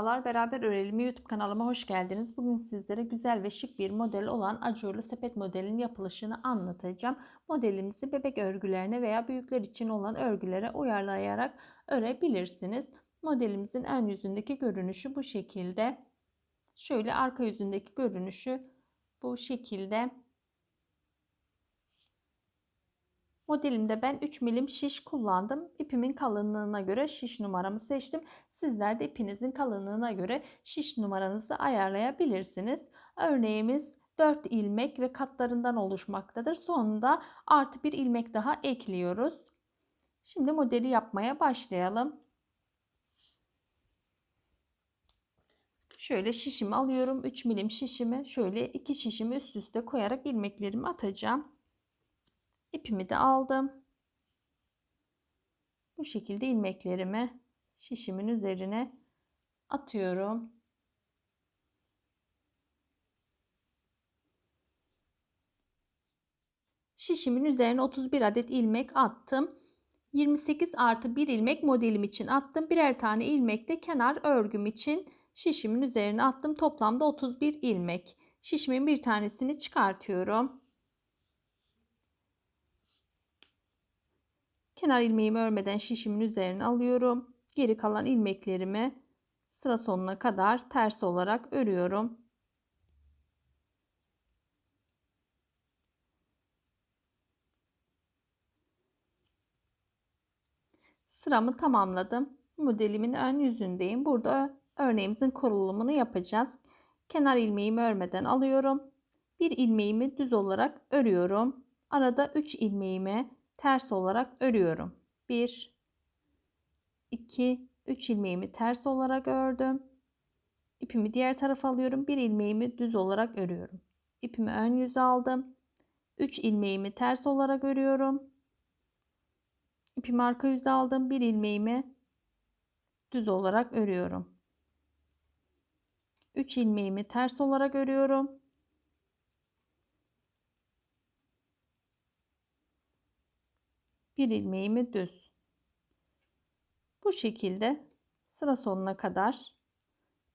Merhabalar, Beraber Örelim YouTube kanalıma hoş geldiniz. Bugün sizlere güzel ve şık bir model olan ajurlu sepet modelinin yapılışını anlatacağım. Modelimizi bebek örgülerine veya büyükler için olan örgülere uyarlayarak örebilirsiniz. Modelimizin ön yüzündeki görünüşü bu şekilde. Şöyle arka yüzündeki görünüşü bu şekilde. Modelimde ben 3 milim şiş kullandım. İpimin kalınlığına göre şiş numaramı seçtim. Sizler de ipinizin kalınlığına göre şiş numaranızı ayarlayabilirsiniz. Örneğimiz 4 ilmek ve katlarından oluşmaktadır. Sonunda artı bir ilmek daha ekliyoruz. Şimdi modeli yapmaya başlayalım. Şöyle şişimi alıyorum. 3 milim şişimi şöyle iki şişimi üst üste koyarak ilmeklerimi atacağım. İpimi de aldım. Bu şekilde ilmeklerimi şişimin üzerine atıyorum. Şişimin üzerine 31 adet ilmek attım. 28 artı 1 ilmek modelim için attım. Birer tane ilmek de kenar örgüm için şişimin üzerine attım. Toplamda 31 ilmek. Şişimin bir tanesini çıkartıyorum. Kenar ilmeğimi örmeden şişimin üzerine alıyorum. Geri kalan ilmeklerimi sıra sonuna kadar ters olarak örüyorum. Sıramı tamamladım. Modelimin ön yüzündeyim. Burada örneğimizin kurulumunu yapacağız. Kenar ilmeğimi örmeden alıyorum. Bir ilmeğimi düz olarak örüyorum. Arada 3 ilmeğimi ters olarak örüyorum. 1 2 3 ilmeğimi ters olarak ördüm. İpimi diğer tarafa alıyorum. Bir ilmeğimi düz olarak örüyorum. İpimi ön yüze aldım. 3 ilmeğimi ters olarak örüyorum. İpimi arka yüze aldım. Bir ilmeğimi düz olarak örüyorum. 3 ilmeğimi ters olarak örüyorum. Bir ilmeğimi düz. Bu şekilde sıra sonuna kadar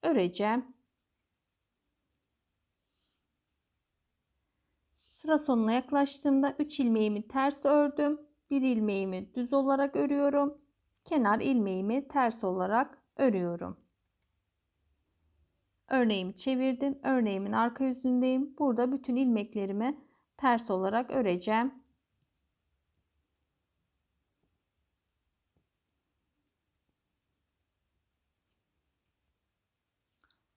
öreceğim. Sıra sonuna yaklaştığımda 3 ilmeğimi ters ördüm. Bir ilmeğimi düz olarak örüyorum. Kenar ilmeğimi ters olarak örüyorum. Örneğimi çevirdim. Örneğimin arka yüzündeyim. Burada bütün ilmeklerimi ters olarak öreceğim.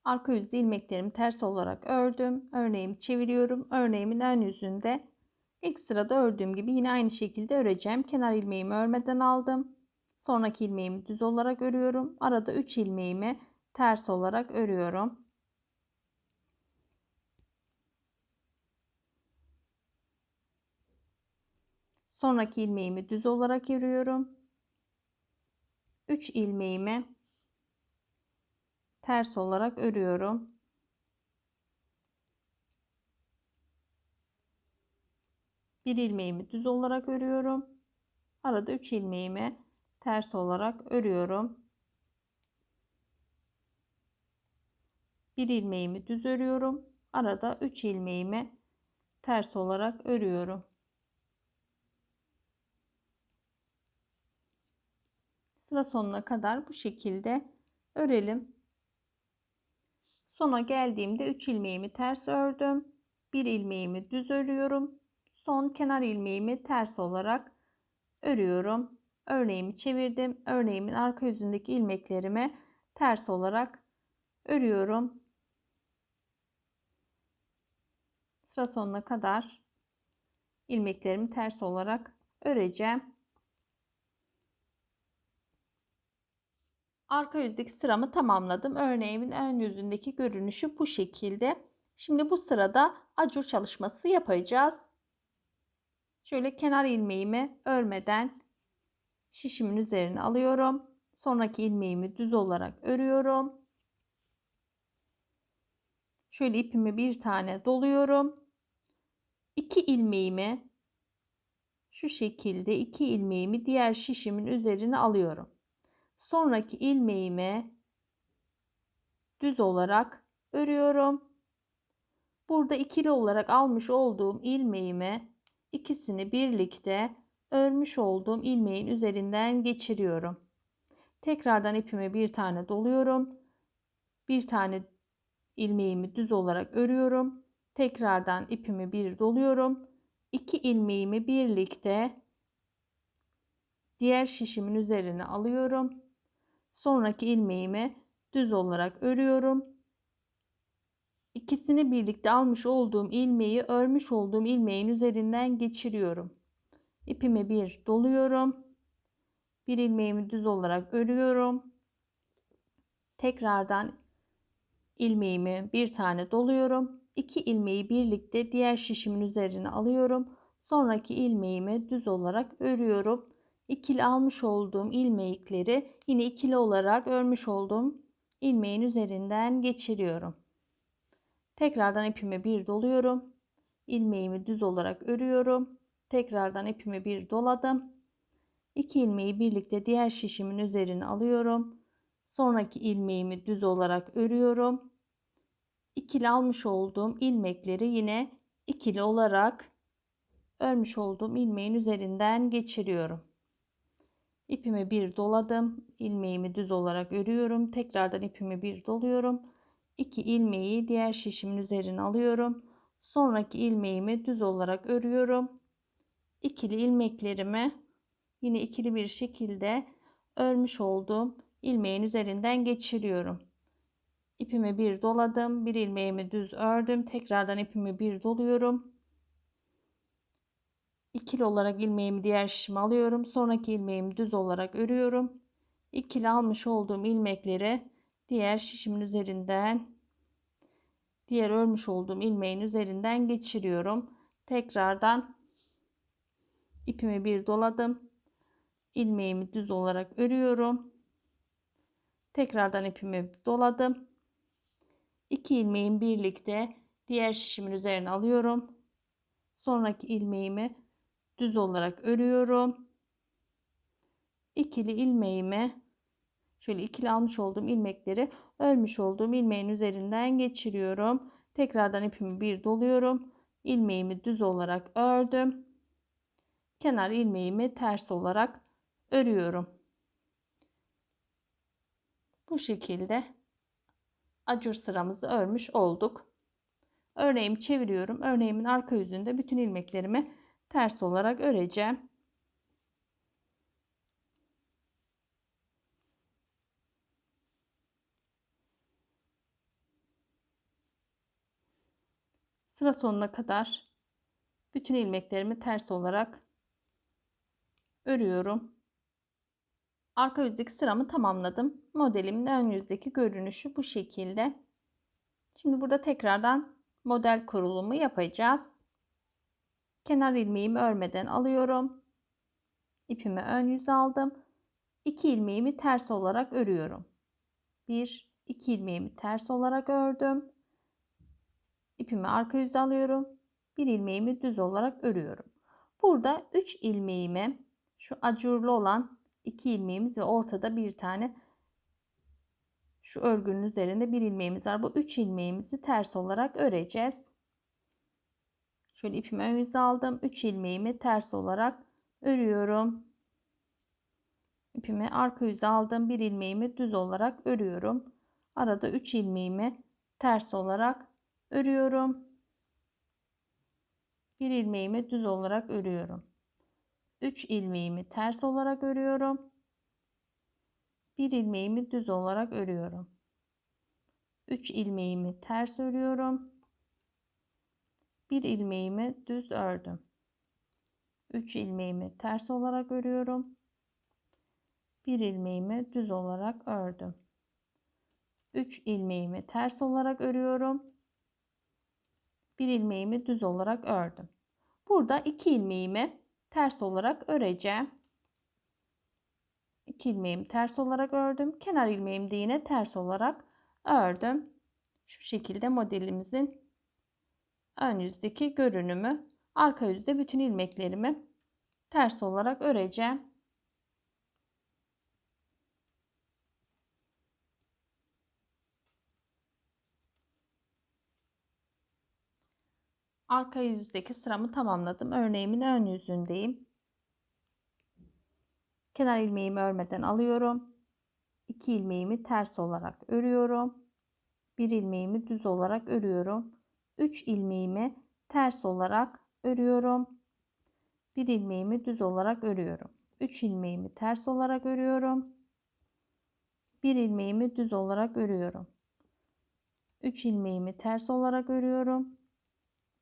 Arka yüzde ilmeklerimi ters olarak ördüm. Örneğimi çeviriyorum. Örneğimin ön yüzünde ilk sırada ördüğüm gibi yine aynı şekilde öreceğim. Kenar ilmeğimi örmeden aldım. Sonraki ilmeğimi düz olarak örüyorum. Arada 3 ilmeğimi ters olarak örüyorum. Sonraki ilmeğimi düz olarak örüyorum. 3 ilmeğimi ters olarak örüyorum. Bir ilmeğimi düz olarak örüyorum. Arada 3 ilmeğimi ters olarak örüyorum. Bir ilmeğimi düz örüyorum. Arada 3 ilmeğimi ters olarak örüyorum. Sıra sonuna kadar bu şekilde örelim. Sona geldiğimde 3 ilmeğimi ters ördüm. 1 ilmeğimi düz örüyorum. Son kenar ilmeğimi ters olarak örüyorum. Örneğimi çevirdim. Örneğimin arka yüzündeki ilmeklerimi ters olarak örüyorum. Sıra sonuna kadar ilmeklerimi ters olarak öreceğim. Arka yüzdeki sıramı tamamladım. Örneğimin ön yüzündeki görünüşü bu şekilde. Şimdi bu sırada acur çalışması yapacağız. Şöyle kenar ilmeğimi örmeden şişimin üzerine alıyorum. Sonraki ilmeğimi düz olarak örüyorum. Şöyle ipimi bir tane doluyorum. İki ilmeğimi şu şekilde iki ilmeğimi diğer şişimin üzerine alıyorum sonraki ilmeğime düz olarak örüyorum. Burada ikili olarak almış olduğum ilmeğimi ikisini birlikte örmüş olduğum ilmeğin üzerinden geçiriyorum. Tekrardan ipime bir tane doluyorum. Bir tane ilmeğimi düz olarak örüyorum. Tekrardan ipimi bir doluyorum. İki ilmeğimi birlikte diğer şişimin üzerine alıyorum. Sonraki ilmeğimi düz olarak örüyorum. İkisini birlikte almış olduğum ilmeği örmüş olduğum ilmeğin üzerinden geçiriyorum. İpimi bir doluyorum. Bir ilmeğimi düz olarak örüyorum. Tekrardan ilmeğimi bir tane doluyorum. İki ilmeği birlikte diğer şişimin üzerine alıyorum. Sonraki ilmeğimi düz olarak örüyorum. İkili almış olduğum ilmekleri yine ikili olarak örmüş olduğum ilmeğin üzerinden geçiriyorum. Tekrardan ipimi bir doluyorum. İlmeğimi düz olarak örüyorum. Tekrardan ipimi bir doladım. İki ilmeği birlikte diğer şişimin üzerine alıyorum. Sonraki ilmeğimi düz olarak örüyorum. İkili almış olduğum ilmekleri yine ikili olarak örmüş olduğum ilmeğin üzerinden geçiriyorum. İpimi bir doladım. ilmeğimi düz olarak örüyorum. Tekrardan ipimi bir doluyorum. 2 ilmeği diğer şişimin üzerine alıyorum. Sonraki ilmeğimi düz olarak örüyorum. İkili ilmeklerimi yine ikili bir şekilde örmüş olduğum ilmeğin üzerinden geçiriyorum. İpimi bir doladım. Bir ilmeğimi düz ördüm. Tekrardan ipimi bir doluyorum. İkili olarak ilmeğimi diğer şişime alıyorum. Sonraki ilmeğimi düz olarak örüyorum. İkili almış olduğum ilmekleri diğer şişimin üzerinden diğer örmüş olduğum ilmeğin üzerinden geçiriyorum. Tekrardan ipimi bir doladım. ilmeğimi düz olarak örüyorum. Tekrardan ipimi doladım. İki ilmeğin birlikte diğer şişimin üzerine alıyorum. Sonraki ilmeğimi düz olarak örüyorum. İkili ilmeğimi şöyle ikili almış olduğum ilmekleri örmüş olduğum ilmeğin üzerinden geçiriyorum. Tekrardan ipimi bir doluyorum. ilmeğimi düz olarak ördüm. Kenar ilmeğimi ters olarak örüyorum. Bu şekilde acur sıramızı örmüş olduk. Örneğimi çeviriyorum. Örneğimin arka yüzünde bütün ilmeklerimi ters olarak öreceğim. Sıra sonuna kadar bütün ilmeklerimi ters olarak örüyorum. Arka yüzdeki sıramı tamamladım. Modelimin ön yüzdeki görünüşü bu şekilde. Şimdi burada tekrardan model kurulumu yapacağız. Kenar ilmeğimi örmeden alıyorum. İpimi ön yüz aldım. 2 ilmeğimi ters olarak örüyorum. 1 2 ilmeğimi ters olarak ördüm ipimi arka yüze alıyorum. Bir ilmeğimi düz olarak örüyorum. Burada 3 ilmeğimi şu acurlu olan 2 ilmeğimiz ve ortada bir tane şu örgünün üzerinde bir ilmeğimiz var. Bu 3 ilmeğimizi ters olarak öreceğiz. Şöyle ipimi ön yüze aldım. 3 ilmeğimi ters olarak örüyorum. İpimi arka yüze aldım. Bir ilmeğimi düz olarak örüyorum. Arada 3 ilmeğimi ters olarak örüyorum. Bir ilmeğimi düz olarak örüyorum. 3 ilmeğimi ters olarak örüyorum. Bir ilmeğimi düz olarak örüyorum. 3 ilmeğimi ters örüyorum. Bir ilmeğimi düz ördüm. 3 ilmeğimi ters olarak örüyorum. Bir ilmeğimi düz olarak ördüm. 3 ilmeğimi ters olarak örüyorum bir ilmeğimi düz olarak ördüm. Burada iki ilmeğimi ters olarak öreceğim. İki ilmeğimi ters olarak ördüm. Kenar ilmeğimi de yine ters olarak ördüm. Şu şekilde modelimizin ön yüzdeki görünümü arka yüzde bütün ilmeklerimi ters olarak öreceğim. Arka yüzdeki sıramı tamamladım. Örneğimin ön yüzündeyim. Kenar ilmeğimi örmeden alıyorum. 2 ilmeğimi ters olarak örüyorum. Bir ilmeğimi düz olarak örüyorum. 3 ilmeğimi ters olarak örüyorum. 1 ilmeğimi düz olarak örüyorum. 3 ilmeğimi ters olarak örüyorum. 1 ilmeğimi düz olarak örüyorum. 3 ilmeğimi ters olarak örüyorum.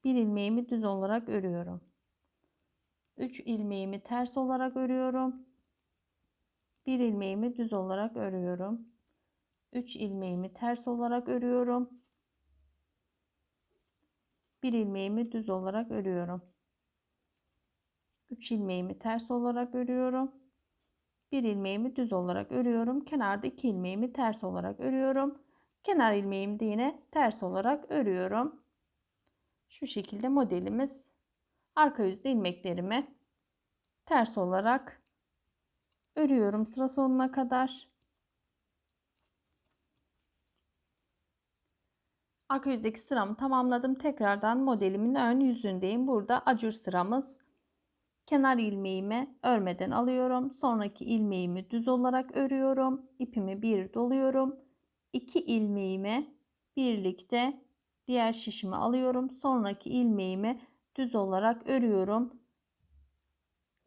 1 ilmeğimi düz olarak örüyorum. 3 ilmeğimi ters olarak örüyorum. 1 ilmeğimi düz olarak örüyorum. 3 ilmeğimi ters olarak örüyorum. 1 ilmeğimi düz olarak örüyorum. 3 ilmeğimi ters olarak örüyorum. 1 ilmeğimi düz olarak örüyorum. Kenarda 2 ilmeğimi ters olarak örüyorum. Kenar ilmeğimi de yine ters olarak örüyorum. Şu şekilde modelimiz arka yüzde ilmeklerimi ters olarak örüyorum sıra sonuna kadar. Arka yüzdeki sıramı tamamladım. Tekrardan modelimin ön yüzündeyim. Burada acur sıramız. Kenar ilmeğimi örmeden alıyorum. Sonraki ilmeğimi düz olarak örüyorum. İpimi bir doluyorum. 2 ilmeğimi birlikte diğer şişimi alıyorum. Sonraki ilmeğimi düz olarak örüyorum.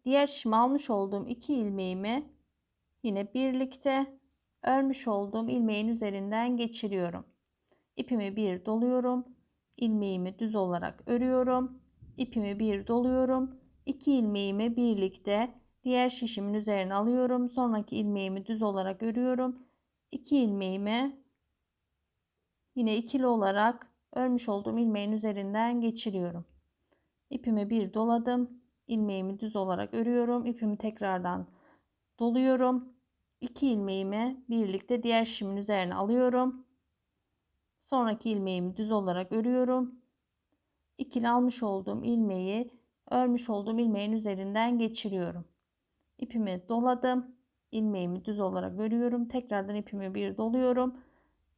Diğer şişimi almış olduğum 2 ilmeğimi yine birlikte örmüş olduğum ilmeğin üzerinden geçiriyorum. İpimi bir doluyorum. ilmeğimi düz olarak örüyorum. İpimi bir doluyorum. 2 ilmeğimi birlikte diğer şişimin üzerine alıyorum. Sonraki ilmeğimi düz olarak örüyorum. 2 ilmeğimi yine ikili olarak örmüş olduğum ilmeğin üzerinden geçiriyorum. İpimi bir doladım. ilmeğimi düz olarak örüyorum. İpimi tekrardan doluyorum. 2 ilmeğimi birlikte diğer şişimin üzerine alıyorum. Sonraki ilmeğimi düz olarak örüyorum. İkili almış olduğum ilmeği örmüş olduğum ilmeğin üzerinden geçiriyorum. İpimi doladım. ilmeğimi düz olarak örüyorum. Tekrardan ipimi bir doluyorum.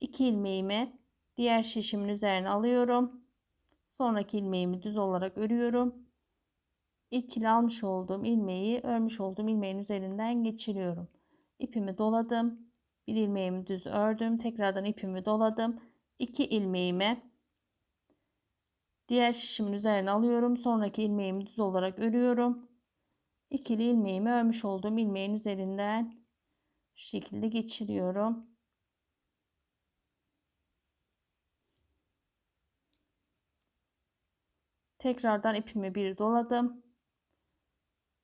2 ilmeğimi diğer şişimin üzerine alıyorum. Sonraki ilmeğimi düz olarak örüyorum. İkili almış olduğum ilmeği örmüş olduğum ilmeğin üzerinden geçiriyorum. İpimi doladım. Bir ilmeğimi düz ördüm. Tekrardan ipimi doladım. 2 ilmeğimi diğer şişimin üzerine alıyorum. Sonraki ilmeğimi düz olarak örüyorum. İkili ilmeğimi örmüş olduğum ilmeğin üzerinden şu şekilde geçiriyorum. Tekrardan ipimi bir doladım.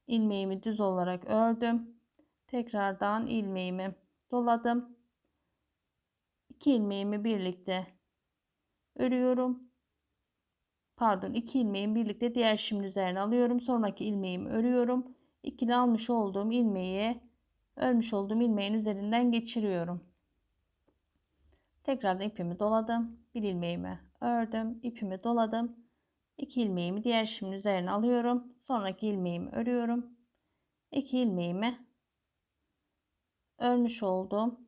ilmeğimi düz olarak ördüm. Tekrardan ilmeğimi doladım. 2 ilmeğimi birlikte örüyorum. Pardon 2 ilmeğimi birlikte diğer şimin üzerine alıyorum. Sonraki ilmeğimi örüyorum. İkili almış olduğum ilmeği örmüş olduğum ilmeğin üzerinden geçiriyorum. Tekrardan ipimi doladım. Bir ilmeğimi ördüm. ipimi doladım. 2 ilmeğimi diğer şimin üzerine alıyorum. Sonraki ilmeğimi örüyorum. 2 ilmeğimi örmüş olduğum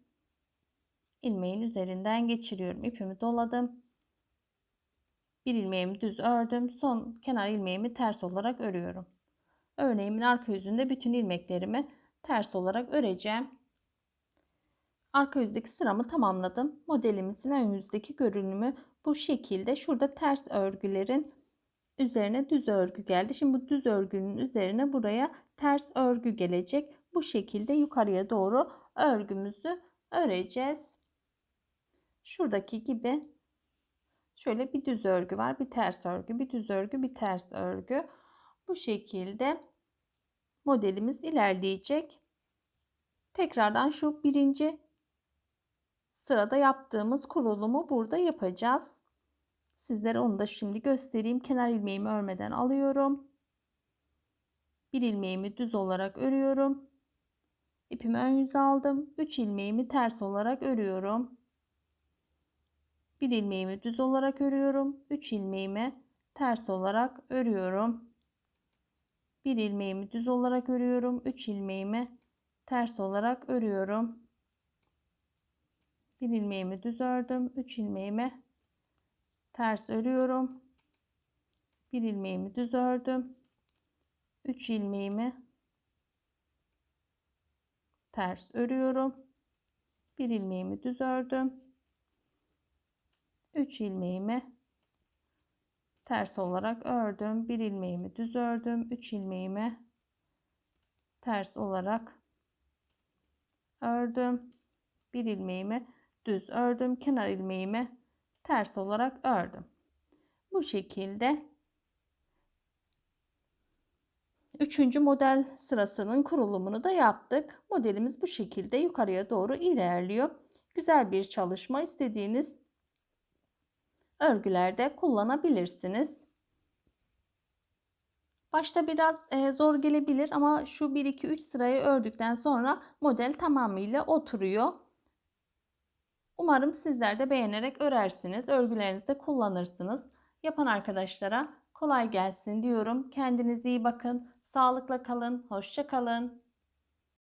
ilmeğin üzerinden geçiriyorum. İpimi doladım. Bir ilmeğimi düz ördüm. Son kenar ilmeğimi ters olarak örüyorum. Örneğimin arka yüzünde bütün ilmeklerimi ters olarak öreceğim. Arka yüzdeki sıramı tamamladım. Modelimizin ön yüzdeki görünümü bu şekilde. Şurada ters örgülerin üzerine düz örgü geldi. Şimdi bu düz örgünün üzerine buraya ters örgü gelecek. Bu şekilde yukarıya doğru örgümüzü öreceğiz. Şuradaki gibi şöyle bir düz örgü var, bir ters örgü, bir düz örgü, bir ters örgü. Bu şekilde modelimiz ilerleyecek. Tekrardan şu birinci sırada yaptığımız kurulumu burada yapacağız. Sizlere onu da şimdi göstereyim. Kenar ilmeğimi örmeden alıyorum. Bir ilmeğimi düz olarak örüyorum. İpimi ön yüze aldım. 3 ilmeğimi ters olarak örüyorum. Bir ilmeğimi düz olarak örüyorum. 3 ilmeğimi ters olarak örüyorum. Bir ilmeğimi düz olarak örüyorum. 3 ilmeğimi ters olarak örüyorum. Bir ilmeğimi düz ördüm. 3 ilmeğimi ters örüyorum. Bir ilmeğimi düz ördüm. 3 ilmeğimi ters örüyorum. Bir ilmeğimi düz ördüm. 3 ilmeğimi ters olarak ördüm. Bir ilmeğimi düz ördüm. 3 ilmeğimi ters olarak ördüm. Bir ilmeğimi düz ördüm. Kenar ilmeğimi ters olarak ördüm. Bu şekilde üçüncü model sırasının kurulumunu da yaptık. Modelimiz bu şekilde yukarıya doğru ilerliyor. Güzel bir çalışma istediğiniz örgülerde kullanabilirsiniz. Başta biraz e, zor gelebilir ama şu 1 2 3 sırayı ördükten sonra model tamamıyla oturuyor. Umarım sizler de beğenerek örersiniz. Örgülerinizde kullanırsınız. Yapan arkadaşlara kolay gelsin diyorum. Kendinize iyi bakın. Sağlıkla kalın. Hoşça kalın.